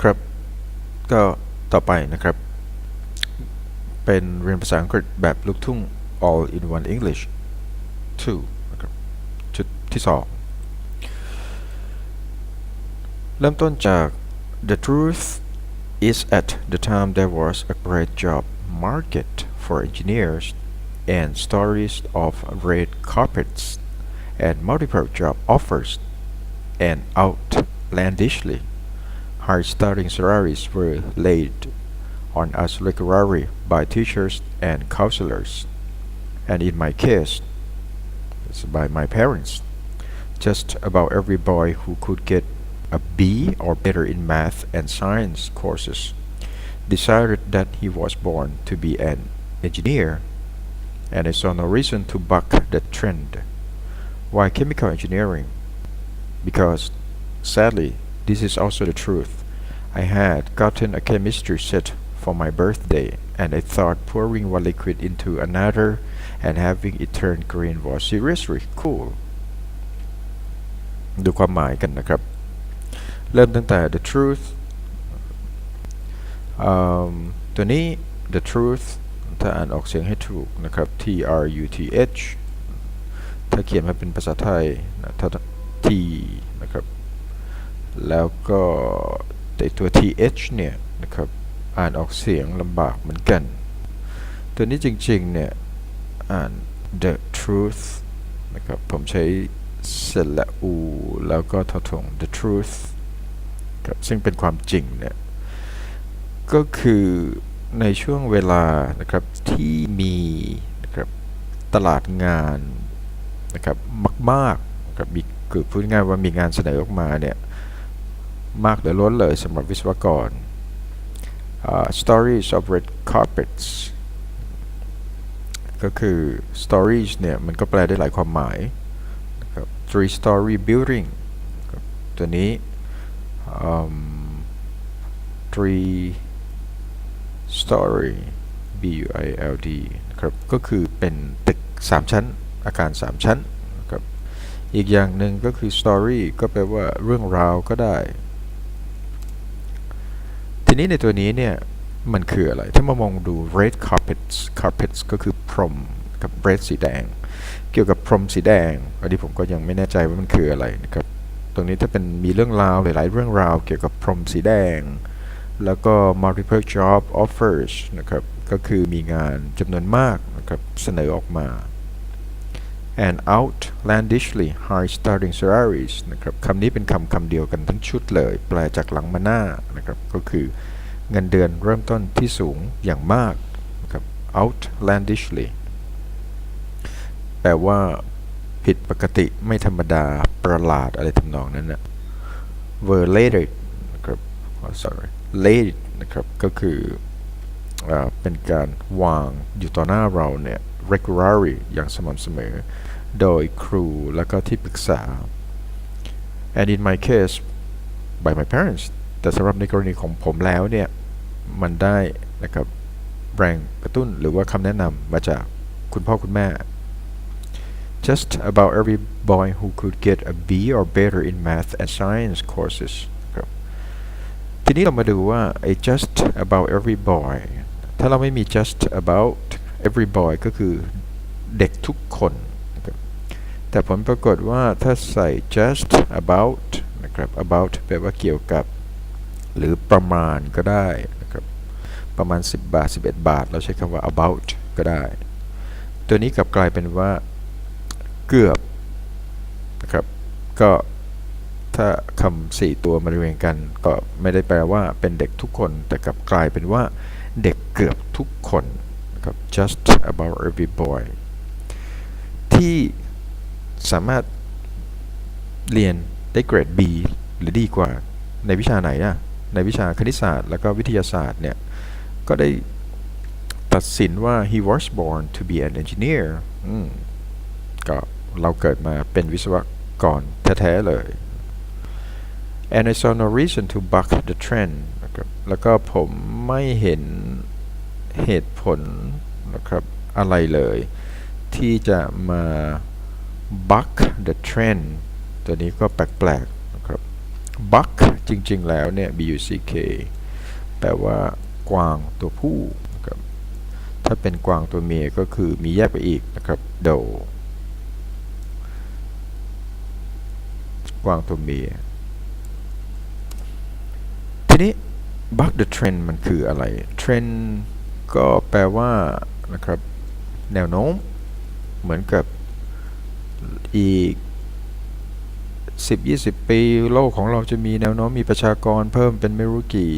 ครับ ก็ต่อไปนะครับ เป็นเรียนภาษาอังกฤษแบบลูกทุ่ง all in one English 2นะครับชุดที่สองเริ่มต้นจาก the truth is at the time there was a great job market for engineers and stories of red carpets and multiple job offers and outlandishly high starting salaries were laid on us regularly by teachers and counselors, and in my case, by my parents. Just about every boy who could get a B or better in math and science courses decided that he was born to be an engineer, and I saw no reason to buck that trend. Why chemical engineering? Because, sadly, this is also the truth. I had gotten a chemistry set for my birthday, and I thought pouring one liquid into another and having it turn green was seriously cool. ดูความหมายกันนะครับ เริ่มตั้งแต่ the truth อืมตัวนี้ the truth ถ้าอ่านออกเสียงให้ถูกนะครับ T R U T H ถ้าเขียนมาเป็นภาษาไทยนะถ้า T นะครับ แล้วก็แต่ตัว th เนี่ยนะครับ อ่านออกเสียงลำบากเหมือนกัน ตัวนี้จริงๆเนี่ย อ่าน the truth นะครับ ผมใช้สระอู แล้วก็ทอทง the truth ครับซึ่งเป็นความจริงเนี่ย ก็คือในช่วงเวลานะครับที่มีนะครับตลาดงานนะครับมากๆนะครับมีคือพูดง่ายว่ามีงานเสนอออกมาเนี่ย มากเหลือล้นเลยสำหรับวิศวกร uh, stories of red carpets ก็คือ stories เนี่ย มันก็แปลได้หลายความหมายนะครับ three story building ตัวนี้ um, three story B U I L D นะครับ ก็คือเป็นตึก 3 ชั้น อาคาร 3 ชั้นนะครับ อีกอย่างหนึ่งก็คือ story ก็แปลว่าเรื่องราวก็ได้ ทีนี้ในตัวนี้เนี่ย มันคืออะไร ถ้ามามองดู red carpets carpets ก็คือพรมกับ red สีแดง เกี่ยวกับพรมสีแดง อันนี้ผมก็ยังไม่แน่ใจว่ามันคืออะไรนะครับ ตรงนี้ถ้าเป็นมีเรื่องราวหลาย ๆ เรื่องราวเกี่ยวกับพรมสีแดง แล้วก็ multiple job offers นะครับ ก็คือมีงานจำนวนมากนะครับเสนอออกมา and outlandishly high starting salaries นะครับคำนี้เป็นคำคำเดียวกันทั้งชุดเลย แปลจากหลังมาหน้านะครับ ก็คือเงินเดือนเริ่มต้นที่สูงอย่างมากนะครับ outlandishly แปลว่าผิดปกติไม่ธรรมดาประหลาดอะไรทำนองนั้นนะ were laid นะครับ oh, sorry laid นะครับ ก็คืออเป็นการวางอยู่ต่อหน้าเราเนี่ย regularly อย่างสม่ำเสมอ โดยครูแล้วก็ที่ปรึกษา and in my case by my parents แต่สำหรับในกรณีของผมแล้วเนี่ย มันได้นะครับแรงกระตุ้นหรือว่าคำแนะนำมาจากคุณพ่อคุณแม่ just about every boy who could get a B or better in math and science courses ครับทีนี้เรามาดูว่าไอ้ just about every boy ถ้าเราไม่มี just about every boy ก็คือเด็กทุกคนนะครับแต่ผลปรากฏว่าถ้าใส่ just about นะครับ about แปลว่าเกี่ยวกับ หรือประมาณก็ได้นะครับ ประมาณ 10 บาท 11 บาท เราใช้คำว่า about ก็ได้ ตัวนี้กลับกลายเป็นว่าเกือบนะครับ ก็ถ้าคำสี่ตัวมาเรียงกัน ก็ไม่ได้แปลว่าเป็นเด็กทุกคน แต่กลับกลายเป็นว่าเด็กเกือบทุกคน ครับ just about every boy ที่สามารถเรียนได้เกรด B หรือดีกว่าในวิชาไหนอะในวิชาคณิตศาสตร์ แล้วก็วิทยาศาสตร์เนี่ย ก็ได้ตัดสินว่า he was born to be an engineer ก็เราเกิดมาเป็นวิศวกรแท้ ๆ เลย and I saw no reason to buck the trend แล้วก็ผมไม่เห็นเหตุผล นะครับ อะไรเลย ที่จะมา buck the trend ตัวนี้ก็แปลกๆนะครับ buck จริงๆ แล้วเนี่ย b u c k แปลว่ากวางตัวผู้นะครับถ้าเป็นกวางตัวเมียก็คือมีแยกไปอีกนะครับ doe กวางตัวเมีย ทีนี้ buck the trend มันคืออะไร trend ก็แปลว่า นะครับ แนวโน้มเหมือนกับอีก 10-20 ปี โลกของเราจะมีแนวโน้มมีประชากรเพิ่มเป็นไม่รู้กี่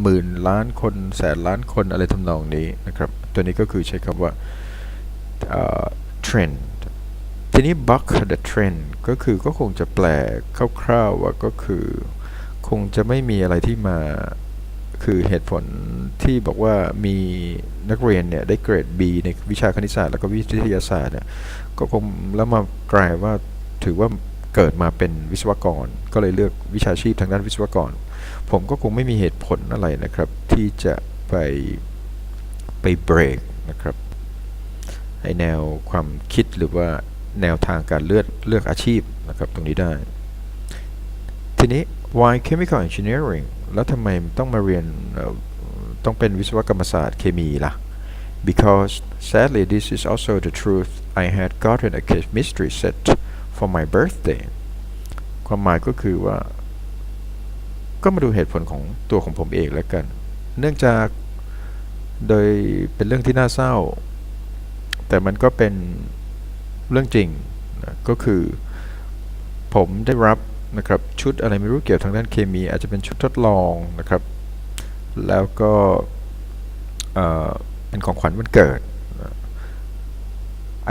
หมื่นล้านคนแสนล้านคนอะไรทำนองนี้นะครับ ตัวนี้ก็คือใช้คำว่าเอ่อ trend ทีนี้ buck the trend ก็คือก็คงจะแปลคร่าวๆว่าก็คือ คงจะไม่มีอะไรที่มา คือเหตุผลที่บอกว่ามีนักเรียนเนี่ยได้เกรด B ในวิชาคณิตศาสตร์แล้วก็วิทยาศาสตร์เนี่ยก็คงแล้วมากลายว่าถือว่าเกิดมาเป็นวิศวกร ก็เลยเลือกวิชาชีพทางด้านวิศวกร ผมก็คงไม่มีเหตุผลอะไรนะครับ ที่จะไปไปเบรกนะครับไอแนวความคิดหรือว่าแนวทางการเลือกเลือกอาชีพนะครับตรงนี้ได้ ทีนี้ why chemical engineering แล้วทำไมต้องมาเรียนต้องเป็นวิศวกรรมศาสตร์เคมีล่ะ because sadly this is also the truth I had gotten a chemistry set for my birthday ความหมายก็คือว่า ก็มาดูเหตุผลของตัวของผมเองแล้วกัน เนื่องจากโดยเป็นเรื่องที่น่าเศร้า แต่มันก็เป็นเรื่องจริงนะก็คือ ผมได้รับ นะครับชุดอะไรไม่รู้เกี่ยวทางด้านเคมี อาจจะเป็นชุดทดลองนะครับ แล้วก็เป็นของขวัญวันเกิด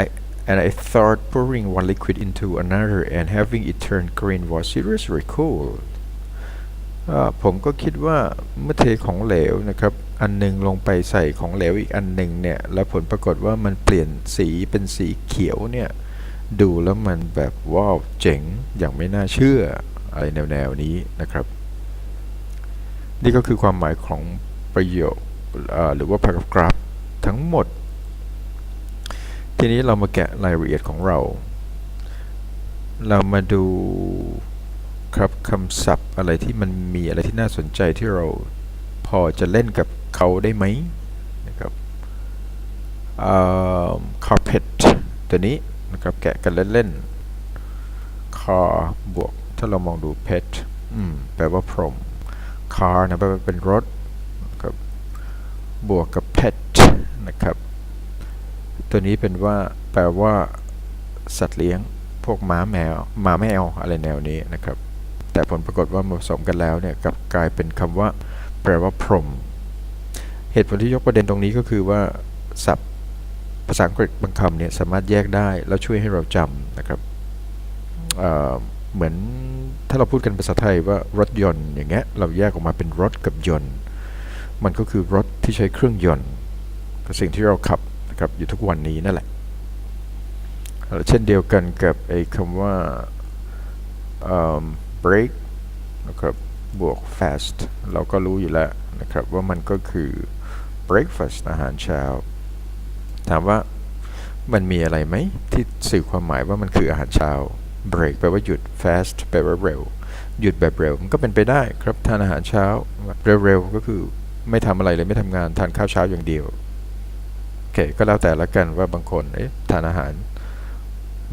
I and I thought pouring one liquid into another and having it turn green was seriously cool ผมก็คิดว่าเมื่อเทของเหลวนะครับ อันหนึงลงไปใส่ของเหลวอีกอันหนึ่งเนี่ย แล้วผลปรากฏว่ามันเปลี่ยนสีเป็นสีเขียวเนี่ย ดูแล้วมันแบบว้าวเจ๋งอย่างไม่น่าเชื่ออะไรแนวๆนี้นะครับ นี่ก็คือความหมายของประโยคหรือว่า paragraph ทั้งหมด ทีนี้เรามาแกะรายละเอียดของเรา เรามาดูครับคำศัพท์อะไรที่มันมีอะไรที่น่าสนใจที่เราพอจะเล่นกับเขาได้ไหมนะครับ carpet ตัวนี้ นะครับแกะกันเล่นๆ car บวก ถ้าเรามองดู pet อืมแปลว่าพรหม car นะแปลว่าเป็นรถนะครับบวกกับ pet นะครับ ตัวนี้เป็นว่าแปลว่า สัตว์เลี้ยง พวกหม้าแมวหมาแมวอะไรแนวนี้นะครับ แต่ผลปรากฏว่ามาผสมกันแล้วเนี่ยกลับกลายเป็นคำว่า แปลว่าพรหมเหตุผลที่ยกประเด็นตรงนี้ก็คือว่าศัพท์าษาอังกฤษบางคำเนี่ยสามารถแยกได้แล้วช่วยให้เราจำนะครับเเหมือนถ้าเราพูดกันภาษาไทยว่ารถยนต์อย่างเงี้ยเราแยกออกมาเป็นรถกับยนต์ มันก็คือรถที่ใช้เครื่องยนต์กับสิ่งที่เราขับนะครับอยู่ทุกวันนี้นั่นแหละแล้วเช่นเดียวกันกับไอ้คำว่า break นะครับบวก fast เราก็รู้อยู่แล้วนะครับว่ามันก็คือ breakfast อาหารเช้า ถามว่ามันมีอะไรไหมที่สื่อความหมายว่ามันคืออาหารเช้า break แปลว่าหยุด fast แปลว่าเร็ว หยุดแบบเร็ว มันก็เป็นไปได้ครับทานอาหารเช้าเร็วๆก็คือไม่ทำอะไรเลยไม่ทำงานทานข้าวเช้าอย่างเดียวโอเคก็แล้วแต่ละกันว่าบางคนทานอาหาร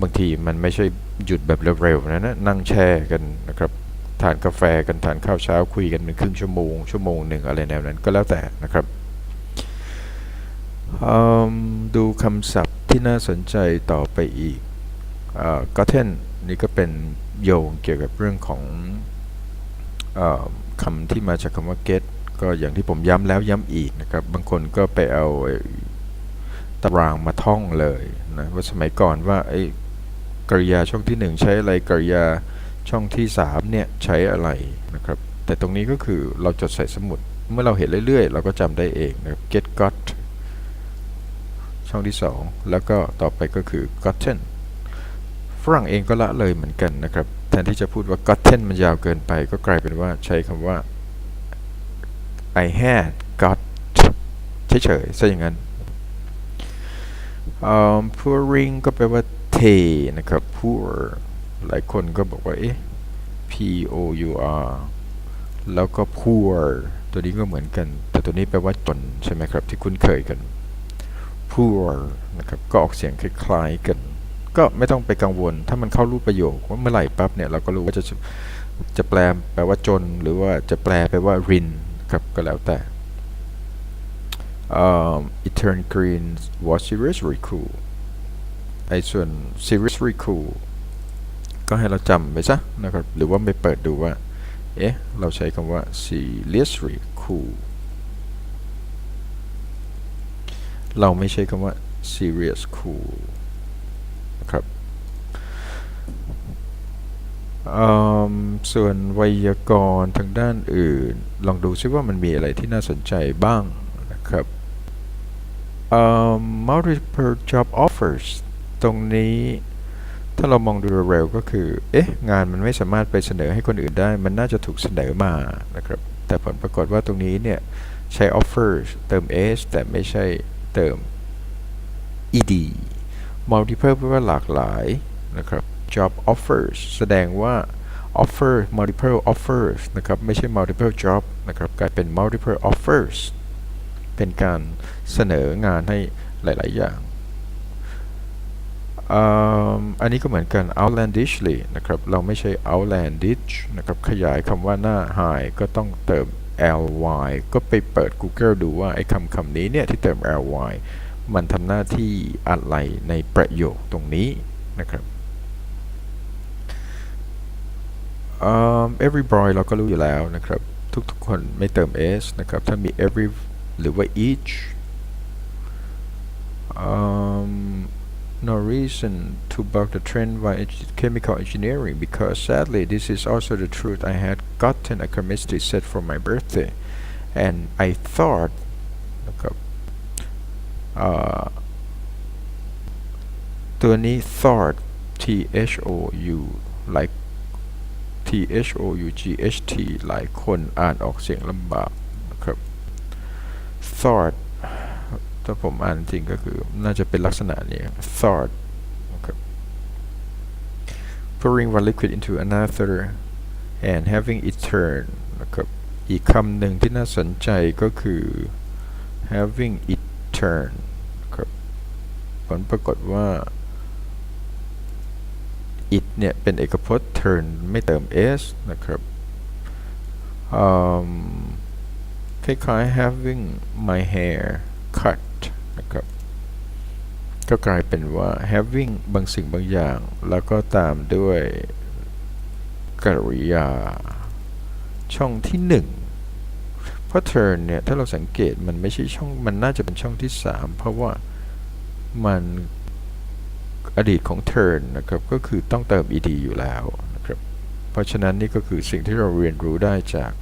บางทีมันไม่ใช่หยุดแบบเร็วๆนะนะนั่งแช่กันนะครับทานกาแฟกันทานข้าวเช้าคุยกันเป็นครึ่งชั่วโมงชั่วโมงหนึ่งอะไรแนวนั้นก็แล้วแต่นะครับ ดูคำศัพท์ที่น่าสนใจต่อไปอีกก็เทนนี่ก็เป็นโยงเกี่ยวกับเรื่องของอคำที่มาจากคำว่า get ก็อย่างที่ผมย้ำแล้วย้ำอีกนะครับ บางคนก็ไปเอาตารางมาท่องเลยนะว่าสมัยก่อนว่าไอ้กริยาช่องที่ 1 ใช้อะไรกริยาช่องที่ 3 เนี่ย ใช้อะไรนะครับ แต่ตรงนี้ก็คือเราจดใส่สมุด เมื่อเราเห็นเรื่อยๆ เราก็จำได้เองนะครับ get got ช่องที่ 2 แล้วก็ต่อไปก็คือ gotten ฝรั่งเองก็ละเลยเหมือนกันนะครับ แทนที่จะพูดว่า gotten มันยาวเกินไป ก็กลายเป็นว่าใช้คำว่า I had got เฉยๆซะอย่างนั้น um, pouring ก็แปลว่าเทนะครับ pour หลายคนก็บอกว่า เอ๊ะ p P O U R แล้วก็ poor ตัวนี้ก็เหมือนกัน แต่ตัวนี้แปลว่าจนใช่ไหมครับ ที่คุ้นเคยกัน poor นะครับก็ออกเสียงคล้ายๆกัน ก็ไม่ต้องไปกังวล ถ้ามันเข้ารูปประโยคว่าเมื่อไหร่ปั๊บเนี่ยเราก็รู้ว่าจะจะแปลแปลว่าจน หรือว่าจะแปลไปว่ารินครับก็แล้วแต่ um, it turned green was seriously cool ไอ้ส่วน seriously cool ก็ให้เราจำไปซะนะครับ หรือว่าไปเปิดดูว่า เอ๊ะ เราใช้คำว่า seriously cool เราไม่ใช้คำว่า serious cool นะครับส่วนไวยากรณ์ทางด้านอื่น ลองดูซิว่ามันมีอะไรที่น่าสนใจบ้างนะครับ multiple job offers ตรงนี้ถ้าเรามองดูเร็วก็คือ เอ๊ะ งานมันไม่สามารถไปเสนอให้คนอื่นได้ มันน่าจะถูกเสนอมานะครับ แต่ผลปรากฏว่าตรงนี้เนี่ย ใช้ offers เติม s แต่ไม่ใช่ เติม ed multiple แปลว่าหลากหลายนะครับ job offers แสดงว่า offer multiple offers นะครับ ไม่ใช่ multiple job นะครับ กลายเป็น multiple offers เป็นการเสนองานให้หลาย ๆ อย่าง อันนี้ก็เหมือนกัน outlandishly นะครับ เราไม่ใช่ outlandish นะครับ ขยายคำว่าหน้า high ก็ต้องเติม ly ก็ไปเปิด Google ดูว่าไอ้คำคำนี้เนี่ยที่เติม ly มันทำหน้าที่อะไรในประโยคตรงนี้นะครับ um, every boy เราก็รู้อยู่แล้วนะครับ ทุกๆคนไม่เติม s นะครับ ถ้ามี every หรือว่า each um, no reason to buck the trend by eng- chemical engineering because sadly this is also the truth I had gotten a chemistry set for my birthday and I thought นะครับอ่าตัวนี้ thought T H O U like T H O U G H T หลายคนอ่านออกเสียงลำบากนะครับ thought ถ้าผมอ่านจริงก็คือน่าจะเป็นลักษณะนี้ thought pouring one liquid into another and having it turn นะครับอีกคำหนึ่งที่น่าสนใจก็คือ having it turn ครับผลปรากฏว่า it เนี่ย เป็นเอกพจน์ turn ไม่เติม s นะครับอืมคล้ายๆ having my hair นะครับก็กลายเป็นว่า having บางสิ่งบางอย่าง แล้วก็ตามด้วยกริยา ช่องที่หนึ่งเพราะ turn เนี่ย ถ้าเราสังเกตมันไม่ใช่ช่อง มันน่าจะเป็นช่องที่สามเพราะว่ามันอดีตของ turn นะครับ ก็คือต้องเติม ed อยู่แล้วนะครับ เพราะฉะนั้นนี่ก็คือสิ่งที่เราเรียนรู้ได้จาก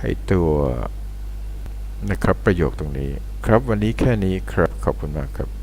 ไอตัวนะครับประโยคตรงนี้ ครับวันนี้แค่นี้ครับ ขอบคุณมากครับ